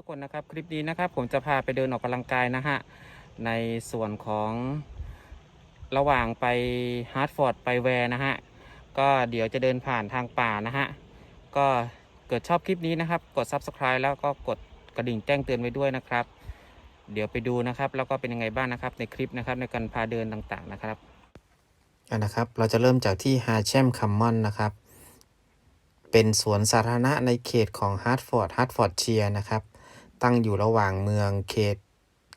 ทุกคนนะครับคลิปนี้นะครับ ผมจะพาไปเดินออกกำลังกายนะฮะในส่วนของระหว่างไปฮาร์ดฟอร์ดไปแวร์นะฮะก็เดี๋ยวจะเดินผ่านทางป่านะฮะก็เกิดชอบคลิปนี้นะครับ กด Subscribe แล้วก็กดกระดิ่งแจ้งเตือนไว้ด้วยนะครับ เดี๋ยวไปดูนะครับ แล้วก็เป็นยังไงบ้างนะครับ ในคลิปนะครับในการพาเดินต่างๆนะครับอะนะครับ เราจะเริ่มจากที่ฮา c ชมคัมมอนนะครับเป็นสวนสาธารณะในเขตของฮาร์ดฟอร์ดฮาร์ดฟอร์ดเชียนะครับ ตั้งอยู่ระหว่างเมืองเขต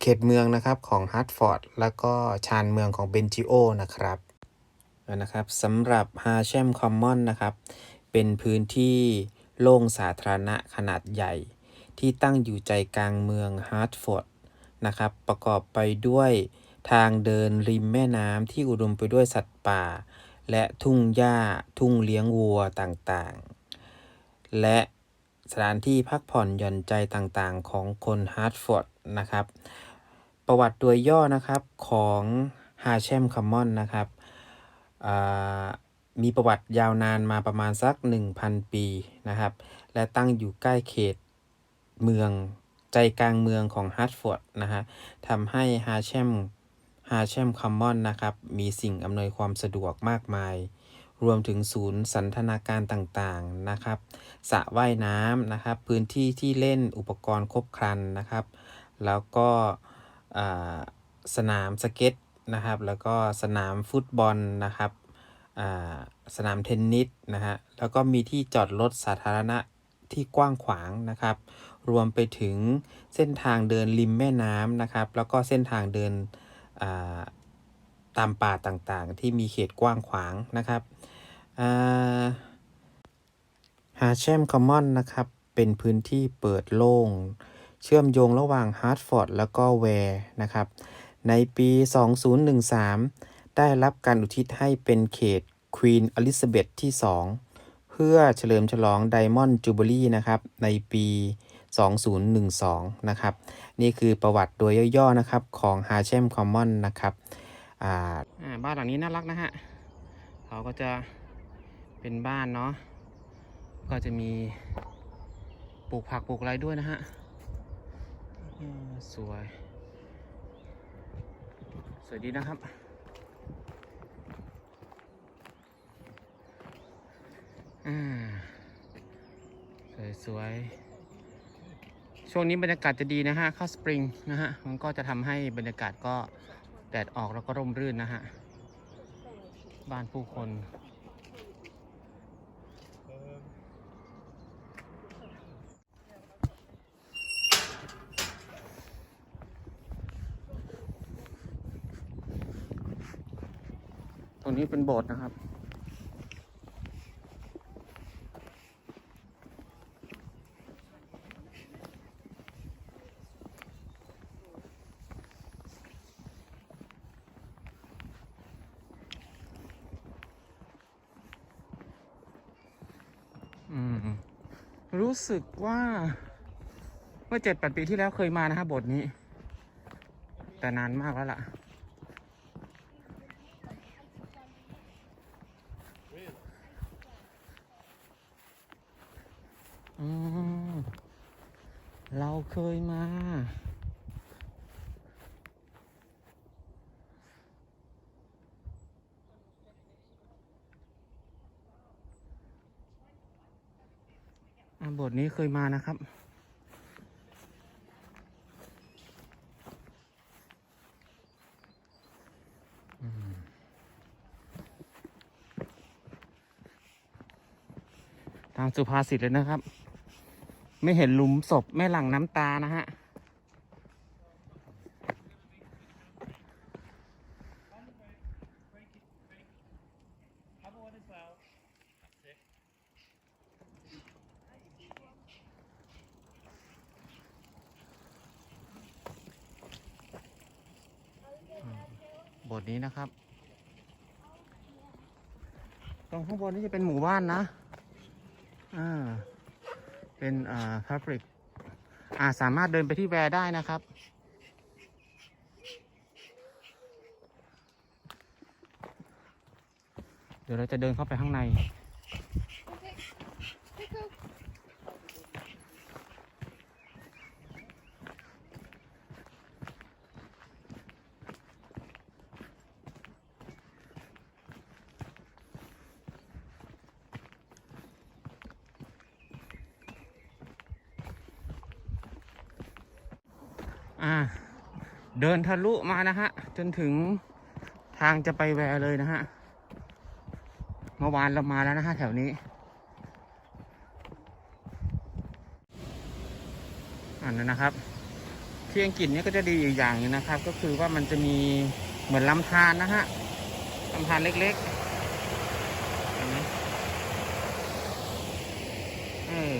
เขตเมืองนะครับของฮาร์ดฟอร์ดแล้วก็ชานเมืองของเบนจิโอนะครับนะครับสำหรับฮา c ชมคัมมอนนะครับ เป็นพื้นที่โล่งสาธารณะขนาดใหญ่ ที่ตั้งอยู่ใจกลางเมืองฮาร์ดฟอร์ดนะครับ ประกอบไปด้วยทางเดินริมแม่น้ำที่อุดมไปด้วยสัตว์ป่า และทุ่งหญ้าทุ่งเลี้ยงวัวต่างๆ และ สถานที่พักผ่อนหย่อนใจต่างๆ ของคนฮาร์ดฟอร์ดนะครับ ประวัติโดยย่อนะครับของฮา c ชมคัมมอนนะครับมีประวัติยาวนานมาประมาณสัก 1,000 ปีนะครับ และตั้งอยู่ใกล้เขตเมืองใจกลางเมืองของฮาร์ดฟอร์ดนะฮะทำให้ฮา c ชมฮา c ชมคัมมอนนะครับ มีสิ่งอำนวยความสะดวกมากมาย รวมถึงศูนย์สันทนาการต่างๆนะครับสระว่ายน้ำนะครับ พื้นที่ที่เล่นอุปกรณ์ครบครันนะครับ แล้วก็สนามสเก็ตนะครับ แล้วก็สนามฟุตบอลนะครับสนามเทนนิสนะฮะแล้วก็มีที่จอดรถสาธารณะที่กว้างขวางนะครับ รวมไปถึงเส้นทางเดินริมแม่น้ำนะครับ แล้วก็เส้นทางเดินอ ตามป่าต่างๆ ที่มีเขตกว้างขวางนะครับฮา c ชมคอมมอนนะครับ เป็นพื้นที่เปิดโล่ง เชื่อมโยงระหว่างฮาร์ดฟอร์ดแล้วก็แวร์นะครับ ในปี 2013 ได้รับการอุทิศให้เป็นเขตควีนอลิซาเบธที่ 2 เพื่อเฉลิมฉลองไดมอนด์จูเบลี่นะครับ ในปี 2012 นะครับ นี่คือประวัติโดยย่อๆนะครับของฮา c ชมคอมมอนนะครับ อ่าบ้านหลังนี้น่ารักนะฮะเขาก็จะเป็นบ้านเนาะก็จะมีปลูกผักปลูกอะไรด้วยนะฮะสวย สวยดีนะครับ สวยสวยช่วงนี้บรรยากาศจะดีนะฮะเข้าสปริงนะฮะ มันก็จะทำให้บรรยากาศก็ แดดออกแล้วก็ร่มรื่นนะฮะ บ้านผู้คน ตรงนี้เป็นโบสถ์นะครับ อืม รู้ สึกว่าเมื่อเจ็ดแปดปีที่แล้วเคยมานะครับบทนี้ แต่นานมากแล้วล่ะอืมเราเคยมา บทนี้เคยมานะครับ ตามสุภาษิตเลยนะครับ ไม่เห็นหลุมศพไม่หลั่งน้ำตานะฮะ บทนี้นะครับ ตรงข้างบนนี่จะเป็นหมู่บ้านนะอ่าเป็นอ่าพาบริกอ่าสามารถเดินไปที่แวร์ได้นะครับ เดี๋ยวเราจะเดินเข้าไปข้างใน อ่า เดินทะลุมานะฮะ จนถึงทางจะไปแวร์เลยนะฮะ เมื่อวานเรามาแล้วนะฮะแถวนี้ อันนั้นนะครับ ที่อังกฤษเนี่ยก็จะดีอีกอย่างนึงนะครับ ก็คือว่ามันจะมีเหมือนลำธารนะฮะลำธารเล็กๆเห็นไหมเออ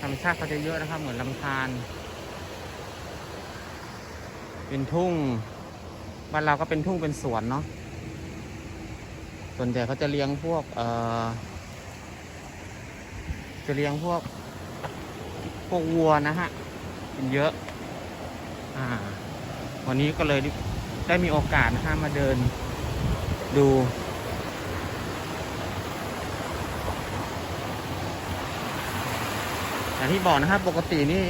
ธรรมชาติเขาจะเยอะนะครับ เหมือนลำธาร เป็นทุ่งบ้านเราก็เป็นทุ่งเป็นสวนเนาะส่วนใหญ่เขาจะเลี้ยงพวกเอ่อจะเลี้ยงพวก พวกวัวนะฮะเป็นเยอะ อ่า วันนี้ก็เลยได้มีโอกาสนะฮะมาเดินดูอย่างที่บอกนะครับปกตินี่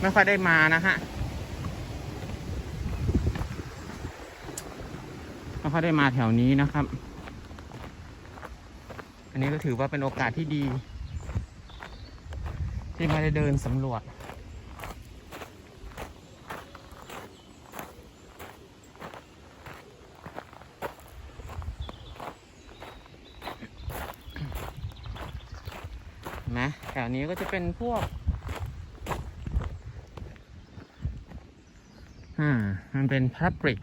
ไม่ค่อยได้มานะฮะ ไม่ค่อยได้มาแถวนี้นะครับ อันนี้ก็ถือว่าเป็นโอกาสที่ดี ที่มาได้เดินสำรวจนไหมแถวนี้ก็จะเป็นพวก อ่า มันเป็นพลาสติก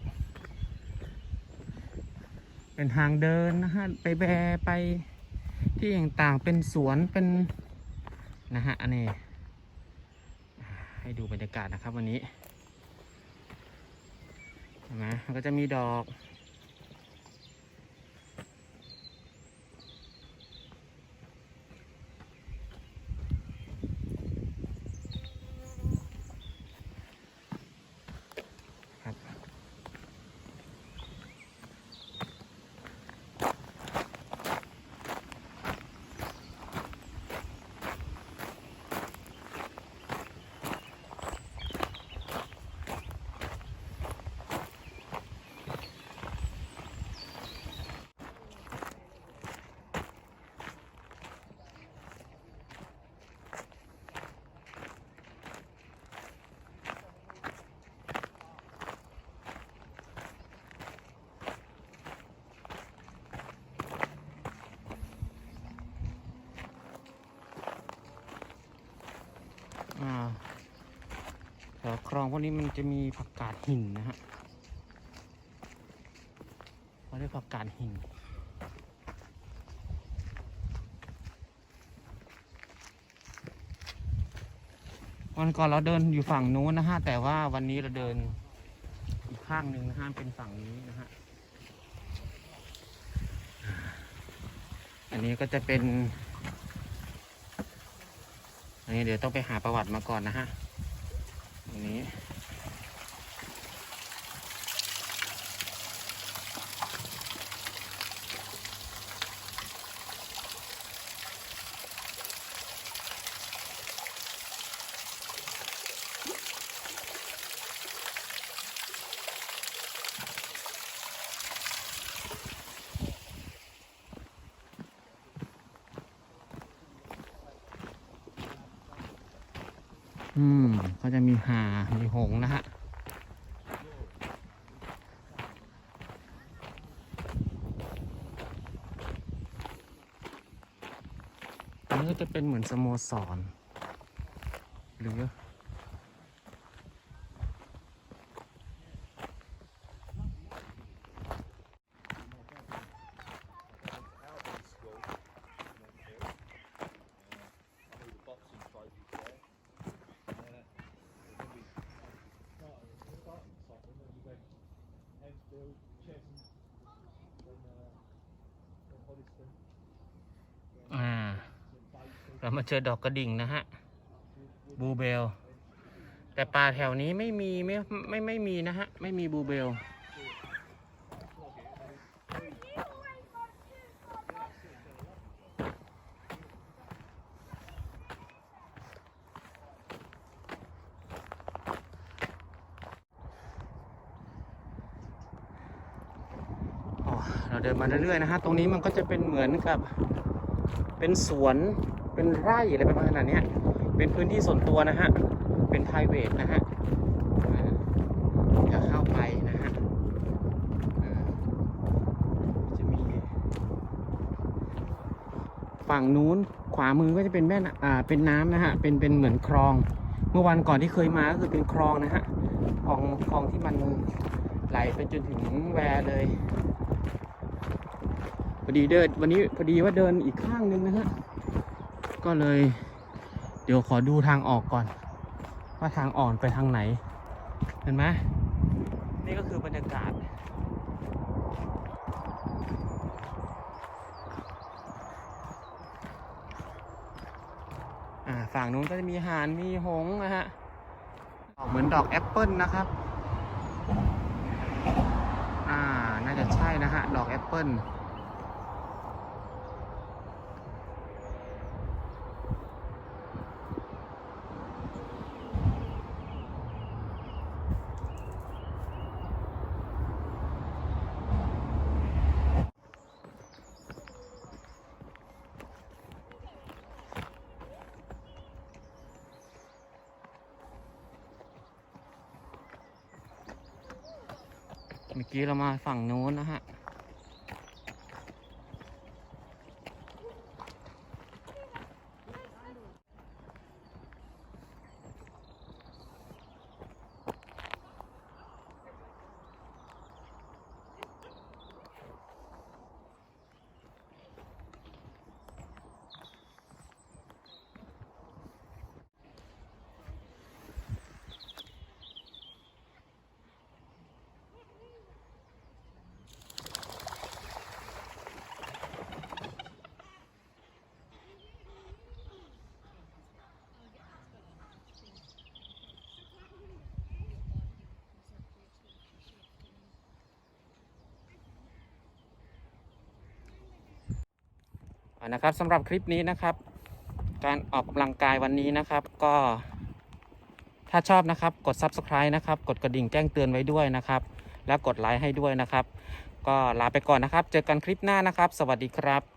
เป็นทางเดินนะฮะไปแบไปที่ต่างๆเป็นสวนเป็นนะฮะอันนี้ให้ดูบรรยากาศนะครับวันนี้เห็นไหมมันก็จะมีดอก แถวคลองพวกนี้มันจะมีผักกาดหินนะฮะเขาเรียกผักกาดหินวันก่อนเราเดินอยู่ฝั่งนู้นนะฮะ แต่ว่าวันนี้เราเดินอีกข้างหนึ่งนะฮะเป็นฝั่งนี้นะฮะ อันนี้ก็จะเป็น อันนี้เดี๋ยวต้องไปหาประวัติมาก่อนนะฮะ น มก็จะมีห่า มีหงนะฮะ อันนี้ก็จะเป็นเหมือนสโมสร หรือ อ่า เรามาเจอดอกกระดิ่งนะฮะบูเบล แต่ป่าแถวนี้ไม่มีไม่ไม่ไม่มีนะฮะ ไม่มีบูเบล เราเดินมาเรื่อยๆนะฮะ ตรงนี้มันก็จะเป็นเหมือนกับเป็นสวน เป็นไร่อะไรประมาณนั้นเนี้ยเป็นพื้นที่ส่วนตัวนะฮะ เป็นไพรเวทนะฮะจะเข้าไปนะฮะจะมี ฝั่งนู้นขวามือก็จะเป็นแม่นอ่าเป็นน้ำนะฮะ เป็นเป็นเหมือนคลอง เมื่อวันก่อนที่เคยมาก็คือเป็นคลองนะฮะคลองคลองที่มันไหลไปจนถึงแวร์เลยพอดีเดินวันนี้พอดีว่าเดินอีกข้างนึงนะฮะ ก็เลย เดี๋ยวขอดูทางออกก่อน ว่าทางอ่อนไปทางไหน เห็นไหมนี่ก็คือบรรยากาศ อ่าฝั่งนู้นก็จะมีหานมีหงนะฮะออกเหมือนดอกแอปเปิลนะครับ อ่า น่าจะใช่นะฮะ ดอกแอปเปิล เมื่อกี้เรามาฝั่งนู้นนะฮะ นะครับสำหรับคลิปนี้นะครับ การออกกำลังกายวันนี้นะครับ ก็ถ้าชอบนะครับกด Subscribe นะครับ กดกระดิ่งแจ้งเตือนไว้ด้วยนะครับ แล้วกดไลค์ให้ด้วยนะครับ ก็ลาไปก่อนนะครับ เจอกันคลิปหน้านะครับ สวัสดีครับ